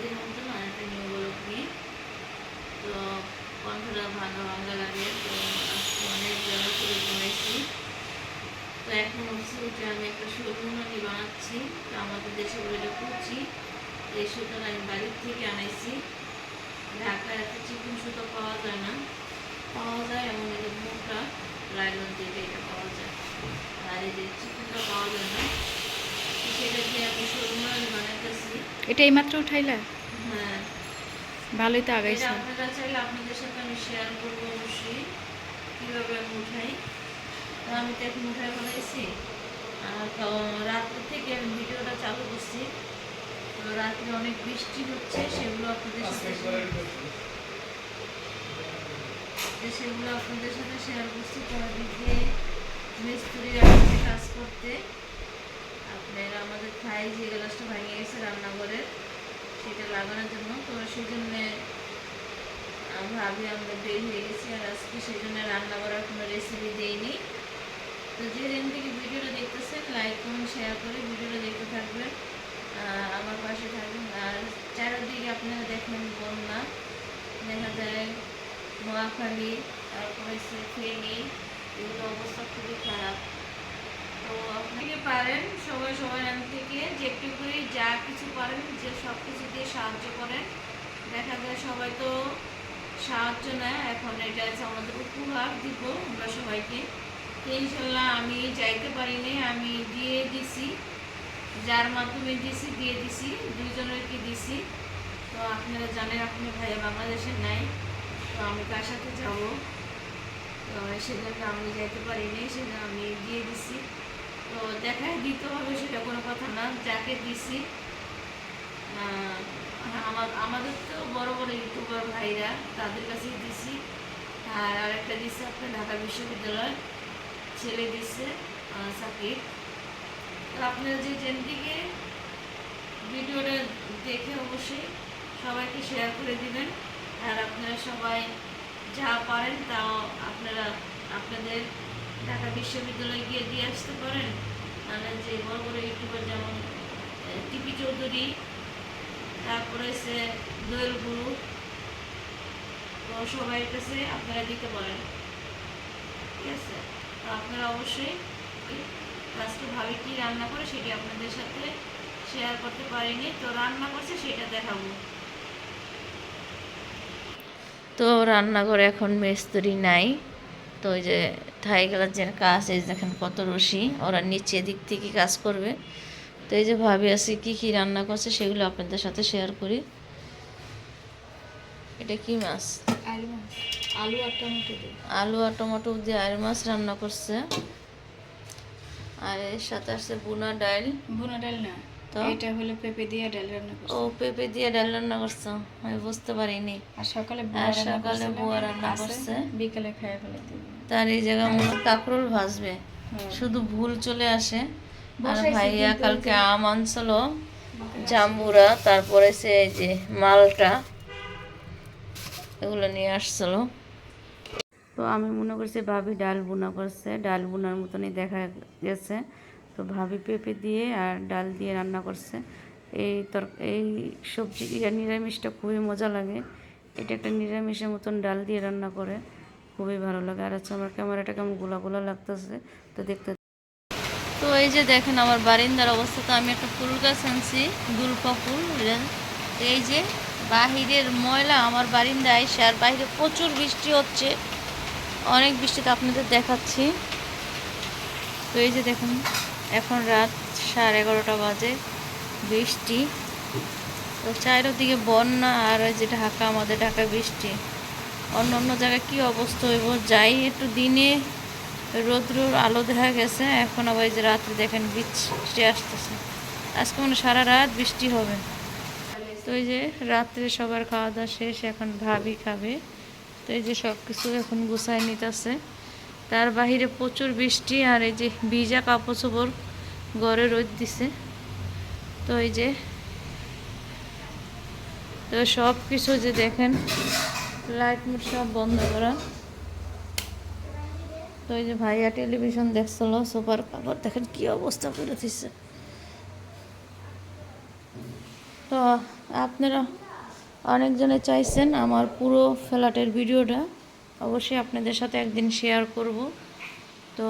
বৈদিক মন্ত্র আর একটা নিউগোলক নিয়ে তো কণ্ঠটা ভাঙা ভাঙা লাগে। তো আজকে অনেক জায়গা করে করেছি। তো এখন হচ্ছে যে আমি একটা সুরভুনি বানাচ্ছি। তো আমাদের দেশে ওইটা করছি এই সুতোটা আমি বাড়ির থেকে আনাইছি। ঢাকায় একটা চিকন সুতো পাওয়া যায় না। পাওয়া যায় এমন এটা মোটা রায়গঞ্জ থেকে এটা পাওয়া যায়। আর এই যে চিকনটা পাওয়া যায় না। এটা এইমাত্র উঠাইলা? হ্যাঁ। ভালোই তো এটা আগাইছে। আপনারা চাইলে আপনাদের সাথে আমি শেয়ার করব অবশ্যই কীভাবে আমি উঠাই। আমি তো এখন উঠাই ফেলাইছি। আর তো রাত্রে থেকে আমি ভিডিওটা চালু করছি। তো রাত্রে অনেক বৃষ্টি হচ্ছে সেগুলো আপনাদের সাথে তো সেগুলো আপনাদের সাথে শেয়ার করছি। তো দিকে মিস্ত্রি আসছে কাজ করতে আপনার আমাদের খাই যে গ্লাসটা ভেঙে গেছে রান্নাঘরের সেটা লাগানোর জন্য। তো সেই জন্যে ভাবি আমরা বের হয়ে গেছি আর আজকে সেই জন্য রান্না করার কোনো রেসিপি দেইনি। তো যে দিন থেকে ভিডিওটা দেখতেছেন লাইক করুন শেয়ার করে ভিডিওটা দেখতে থাকবেন আমার পাশে থাকবেন। আর চারিদিকে আপনারা দেখেন বন্যা, দেখা যায় নোয়াখালী তারপরে হচ্ছে ফেনী এগুলো অবস্থা খুবই খারাপ তো আপনাকে পারেন সবাই সবাই এখান থেকে যে একটু করে যা কিছু পারেন, যে সব কিছু দিয়ে সাহায্য করেন। দেখা যায় সবাই তো সাহায্য নেয়, এখন এটা আছে আমাদের উপহার দিব আমরা সবাইকে। তো ইনশাল্লাহ আমি যাইতে পারিনি, আমি দিয়ে দিছি। যার মাধ্যমে দিছি, দিয়ে দিছি দুইজনেরকে দিছি। তো আপনারা জানেন, আপনি ভাইয়া বাংলাদেশে নাই, তো আমি কার সাথে যাব? তো সেজন্য আমি যাইতে পারিনি, সেজন্য আমি দিয়ে দিছি। তো দেখায় দিতে হবে সেটা কোনো কথা না, যাকে দিছি আমার, আমাদের তো বড় বড় ইউটিউবার ভাইরা তাদের কাছেই দিছি। আর আরেকটা দিচ্ছে আপনার ঢাকা বিশ্ববিদ্যালয়, ছেলে দিচ্ছে সাকিব। তো আপনারা যে যেন দিকে ভিডিওটা দেখে অবশ্যই সবাইকে শেয়ার করে দিবেন। আর আপনারা সবাই যা পারেন তাও আপনারা, আপনাদের ঢাকা বিশ্ববিদ্যালয়ে গিয়ে দিয়ে আসতে পারেন। মানে যে বড় বড় ইউটিউবার যেমন টিপি চৌধুরী, তারপরে হচ্ছে দোয়েল গুরু, তো সবাই কাছে আপনারা দিতে পারেন। ঠিক আছে? তো আপনারা অবশ্যই আজকে ভাবি কি রান্না করে সেটি আপনাদের সাথে শেয়ার করতে পারিনি। তো রান্না করছে সেটা দেখাবো। তো রান্নাঘরে এখন মিস্ত্রি নাই। তো ওই যে থাই গেলার যে কাজ এই দেখেন কত রশি ওরা নিচে দিক থেকে কাজ করবে। তো এই যে ভাবি আছে কি কি রান্না করছে সেগুলো আপনাদের সাথে শেয়ার করি। এটা কি মাছ? আলু আর টমেটো দিয়ে। আলু আর টমেটো দিয়ে আর মাছ রান্না করছে। আর এর সাথে আছে বুনা ডাল। ভুনা ডাল না তো? এটা হলো পেঁপে দিয়ে ডাল রান্না করছি। ও পেঁপে দিয়ে ডাল রান্না করছে। আমি বুঝতে পারিনি। আর সকালে আর সকালে বুয়া রান্না করছে। বিকেলে খাইয়ে ফেলে দিই তার এই জায়গায় মনে কাঁকরোল ভাজবে হ্যাঁ। শুধু ভুল চলে আসে। আর ভাইয়া কালকে আম আনছিল জাম্বুরা তারপরে সে এই যে মালটা এগুলো নিয়ে আসছিল। তো আমি মনে করছি ভাবি ডাল বোনা করছে। ডাল বোনার মতনই দেখা গেছে। তো ভাবি পেঁপে দিয়ে আর ডাল দিয়ে রান্না করছে। এই তর এই সবজি ইয়া নিরামিষটা খুবই মজা লাগে। এটা একটা নিরামিষের মতন ডাল দিয়ে রান্না করে। খুবই ভালো লাগে। আর হচ্ছে আমার ক্যামেরাটা কেমন গোলা গোলা লাগতেছে, তো দেখতে তো এই যে দেখেন আমার বারিন্দার অবস্থা, তো আমি একটা ফুল গাছ আনছি দুলপা ফুল এই যে বাহিরের ময়লা আমার বারিন্দা আইসে আর বাইরে প্রচুর বৃষ্টি হচ্ছে। অনেক বৃষ্টিতে আপনাদের দেখাচ্ছি। তো এই যে দেখুন, এখন রাত সাড়ে এগারোটা বাজে, বৃষ্টি। তো চারিদিকে বন্যা আর ওই যে ঢাকা, আমাদের ঢাকা বৃষ্টি। অন্য অন্য জায়গায় কী অবস্থা হইব? যাই, একটু দিনে রোদ্রুর আলো দেখা গেছে, এখন আবার যে রাত্রে দেখেন বৃষ্টি আসতেছে। আজকে মানে সারা রাত বৃষ্টি হবে। তো এই যে রাত্রে সবার খাওয়া দাওয়া শেষ, এখন ভাবি খাবে। তো এই যে সব কিছু এখন গুছাই নিতেছে। তার বাহিরে প্রচুর বৃষ্টি, আর এই যে ভিজা কাপড় চোপড় ঘরে রোদ দিছে। তো এই যে, তো সব কিছু যে দেখেন লাইট মুট সব বন্ধ করা তো এই যে ভাইয়া টেলিভিশন দেখছিল, সুপার কাপড় দেখেন কি অবস্থা করে দিচ্ছে তো আপনারা অনেকজনে চাইছেন আমার পুরো ফ্ল্যাটের ভিডিওটা, অবশ্যই আপনাদের সাথে একদিন শেয়ার করব। তো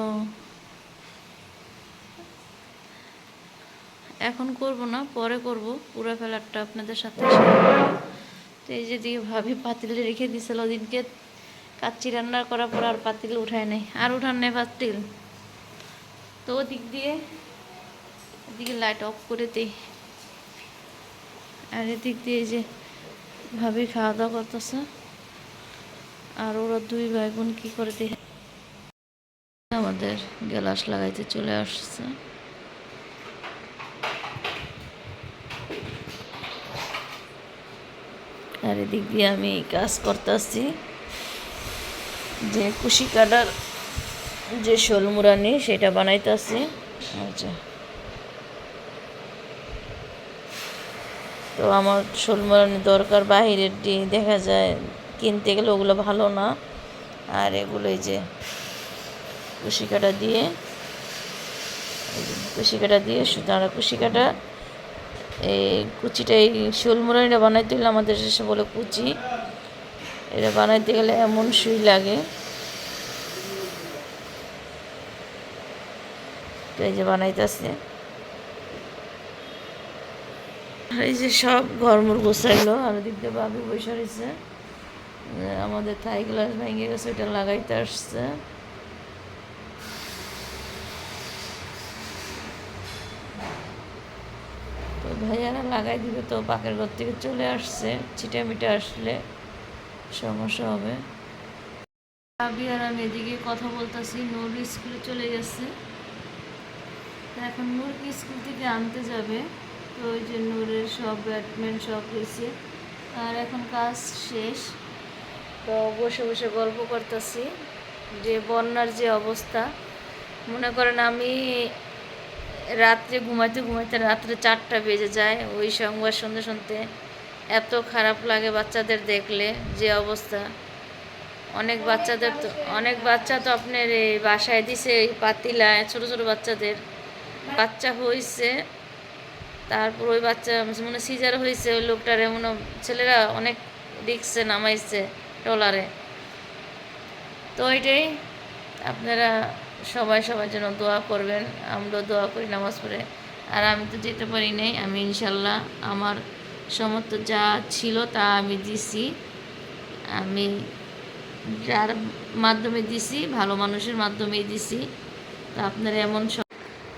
এখন করব না, পরে করব, পুরো ফেলারটা আপনাদের সাথে শেয়ার করব। তো এই যে ভাবি পাতিলে রেখে দিছিল ওদিনকে কাচ্চি রান্না করার পর আর পাতিল উঠায় নাই। আর উঠান নেই পাতিল। তো ওদিক দিয়ে এদিকে লাইট অফ করে দিই। আর এদিক দিয়ে যে ভাবি খাওয়া দাওয়া করতেছে। আর ওরা দুই ভাই বোন কি করে দেখে আমাদের গ্লাস লাগাইতে চলে আসছে। আর এদিক দিয়ে আমি কাজ করতেছি। যে কুশি কাটার যে শোলমুরানি সেটা বানাইতেছি। আচ্ছা তো আমার শোলমুরানি দরকার, বাহিরের ডি- দেখা যায়, কিনতে গেলে ওগুলো ভালো না। আর এগুলো এই যে কুশি কাটা দিয়ে কুশি কাটা দিয়ে, সুতরাং কুশি কাটা এই কুচিটা এই শোলমুরানিটা বানাইতে হলে আমাদের দেশে বলে কুচি। এটা বানাইতে গেলে এমন সুই লাগে। এই যে বানাইতেছে। এই যে সব ঘরমুর গোছাইলো, আর দিয়ে ভাবি বসে রয়েছে। আমাদের থাই গ্লাস ভেঙে গেছে ওটা লাগাইতে আসছে। ভাইয়ারা লাগাই দিবে তো, পাকের ঘর থেকে চলে আসছে। ছিটা মিটা আসলে সমস্যা হবে। ভাবি আর আমি এদিকে কথা বলতেছি, নূর স্কুলে চলে গেছে। এখন নূরকে স্কুল থেকে আনতে যাবে, তো ওই যে নূরের সব ব্যাটম্যান সব রয়েছে আর এখন কাজ শেষ। তো বসে বসে গল্প করতেছি, যে বন্যার যে অবস্থা। মনে করেন আমি রাত্রে ঘুমাইতে ঘুমাইতে রাত্রে চারটা বেজে যায়। ওই সংবাদ শুনতে শুনতে এত খারাপ লাগে বাচ্চাদের দেখলে যে অবস্থা। অনেক বাচ্চাদের তো, অনেক বাচ্চা তো আপনার এই বাসায় দিছে এই পাতিলায়, ছোট ছোট বাচ্চাদের। বাচ্চা হয়েছে তারপর ওই বাচ্চা মনে সিজার হয়েছে ওই লোকটার এমন ছেলেরা অনেক রিক্সে নামাইছে ট্রলারে। তো ওইটাই আপনারা সবাই সবার জন্য দোয়া করবেন, আমরাও দোয়া করি নামাজ পড়ে। আর আমি তো যেতে পারি নাই, আমি ইনশাল্লাহ আমার সমস্ত যা ছিল তা আমি দিছি। আমি যার মাধ্যমে দিছি, ভালো মানুষের মাধ্যমেই দিছি। তো আপনারা এমন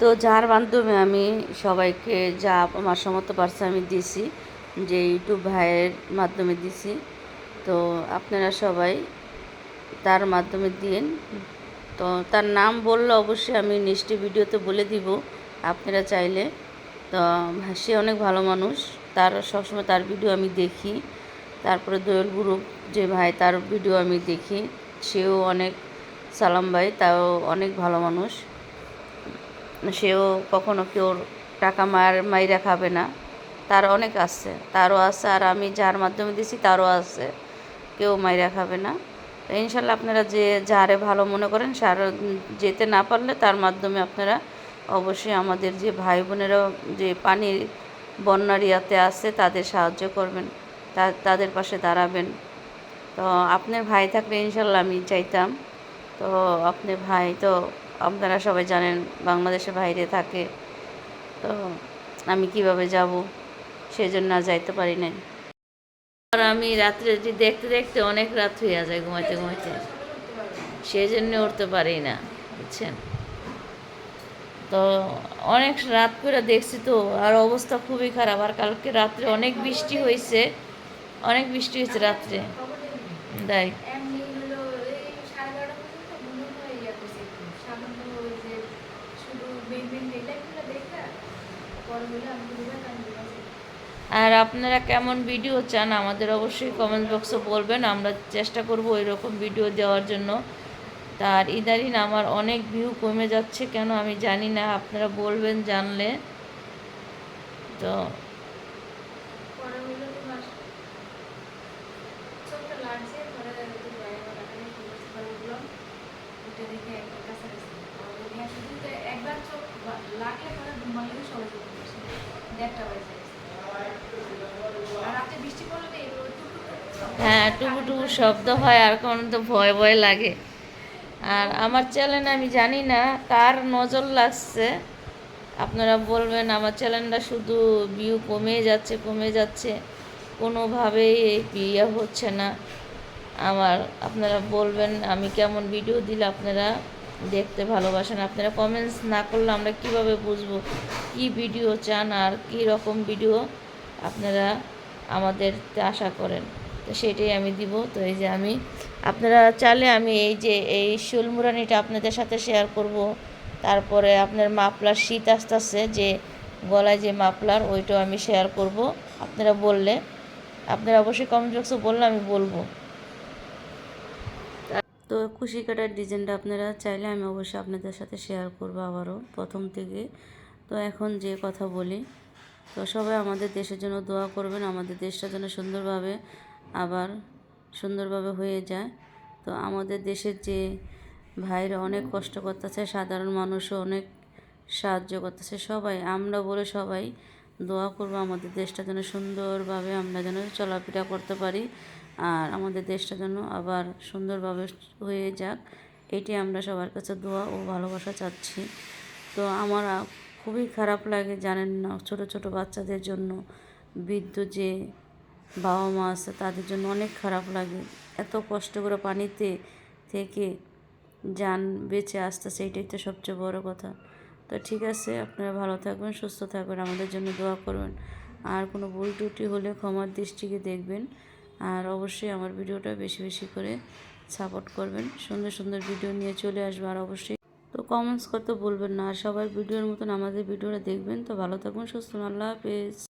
তো যার মাধ্যমে আমি সবাইকে যা আমার সমর্থ পারছে আমি দিছি, যে ইউটিউব ভাইয়ের মাধ্যমে দিছি। তো আপনারা সবাই তার মাধ্যমে দিন তো তার নাম বললে অবশ্যই আমি নেক্সট ভিডিওতে বলে দিব, আপনারা চাইলে। তো সে অনেক ভালো মানুষ, তার সবসময় তার ভিডিও আমি দেখি। তারপরে দোয়েল গ্রুপ যে ভাই, তার ভিডিও আমি দেখি। সেও অনেক সালাম ভাই, তাও অনেক ভালো মানুষ। সেও কখনো কেউ টাকা মার, মাইরা খাবে না। তার অনেক আছে, তারও আছে, আর আমি যার মাধ্যমে দিছি তারও আছে। কেউ মাইরা খাবে না। ইনশাল্লাহ আপনারা যে যারে ভালো মনে করেন, সার যেতে না পারলে তার মাধ্যমে আপনারা অবশ্যই আমাদের যে ভাই বোনেরা যে পানির বন্যার ইয়াতে আছে, তাদের সাহায্য করবেন, তা- তাদের পাশে দাঁড়াবেন। তো আপনার ভাই থাকলে ইনশাল্লাহ আমি চাইতাম। তো আপনার ভাই, তো আপনারা সবাই জানেন বাংলাদেশের বাইরে থাকে। তো আমি কীভাবে যাব, সেজন্য যাইতে পারি নাই। আর আমি রাত্রে দেখতে দেখতে অনেক রাত হয়ে যায়, ঘুমাইতে ঘুমাইতে। সেই জন্য উঠতে পারি না, বুঝছেন? তো অনেক রাত করে দেখছি তো, আর অবস্থা খুবই খারাপ। আর কালকে রাত্রে অনেক বৃষ্টি হয়েছে, অনেক বৃষ্টি হয়েছে রাত্রে। তাই হলে আমি দুবার টাইম দিয়েছি আর আপনারা কেমন ভিডিও চান, আমাদের অবশ্যই কমেন্ট বক্সে বলবেন। আমরা চেষ্টা করব ওই রকম ভিডিও দেওয়ার জন্য। তার ইদারিন আমার অনেক ভিউ কমে যাচ্ছে, কেন আমি জানি না, আপনারা বলবেন জানলে। তো একবার চোখ লাগলে পরে ঘুমালে সবাই দেড়টা বাজে আর রাতে বৃষ্টি পড়লে ওই টুকটুক করে হ্যাঁ টুকু টুকু শব্দ হয় আর কোন তো ভয় ভয় লাগে। আর আমার চ্যানেলে আমি জানি না কার নজর লাগছে। আপনারা বলবেন আমার চ্যানেলটা শুধু ভিউ কমে যাচ্ছে কমে যাচ্ছে। কোনোভাবেই এই ইয়ে হচ্ছে না। আমার আপনারা বলবেন আমি কেমন ভিডিও দিলে আপনারা দেখতে ভালোবাসেন। আপনারা কমেন্টস না করলে আমরা কীভাবে বুঝব কি ভিডিও চান আর কি রকম ভিডিও আপনারা আমাদের আশা করেন? তো সেটাই আমি দিব। তো এই যে আমি, আপনারা চাইলে আমি এই যে এই শুলমুরানিটা আপনাদের সাথে শেয়ার করব। তারপরে আপনার মাপলার শীত আসতে আসছে যে গলায় যে মাপলার ওইটাও আমি শেয়ার করব। আপনারা বললে, আপনারা অবশ্যই কমেন্ট বক্সে বললে আমি বলব। তো খুশি কাটার ডিজাইনটা আপনারা চাইলে আমি অবশ্যই আপনাদের সাথে শেয়ার করব আবারও, প্রথম থেকে। তো এখন যে কথা বলি, তো সবাই আমাদের দেশের জন্য দোয়া করবেন, আমাদের দেশটা যেন সুন্দরভাবে আবার সুন্দরভাবে হয়ে যায়। তো আমাদের দেশের যে ভাইরা অনেক কষ্ট করতেছে, সাধারণ মানুষও অনেক সাহায্য করতেছে, সবাই, আমরা বলে সবাই দোয়া করব আমাদের দেশটা যেন সুন্দরভাবে আমরা যেন চলাফেরা করতে পারি আর আমাদের দেশটা যেন আবার সুন্দরভাবে হয়ে যাক। এটি আমরা সবার কাছে দোয়া ও ভালোবাসা চাচ্ছি। তো আমার খুবই খারাপ লাগে জানেন না, ছোট ছোট বাচ্চাদের জন্য বৃদ্ধ যে বাবা মা আছে, তাদের জন্য অনেক খারাপ লাগে। এত কষ্ট করে পানিতে থেকে যান, বেঁচে আসতেছে এটাই তো সবচেয়ে বড় কথা। তো ঠিক আছে, আপনারা ভালো থাকবেন, সুস্থ থাকবেন, আমাদের জন্য দোয়া করবেন। আর কোনো ভুল ত্রুটি হলে ক্ষমার দৃষ্টিকে দেখবেন। আর অবশ্যই আমার ভিডিওটা বেশি বেশি করে সাপোর্ট করবেন। সুন্দর সুন্দর ভিডিও নিয়ে চলে আসব আর অবশ্যই। তো কমেন্টস করতে বলবেন না, আর সবার ভিডিওর মতন আমাদের ভিডিওটা দেখবেন। তো ভালো থাকবেন, সুস্থ। আল্লাহ হাফেজ।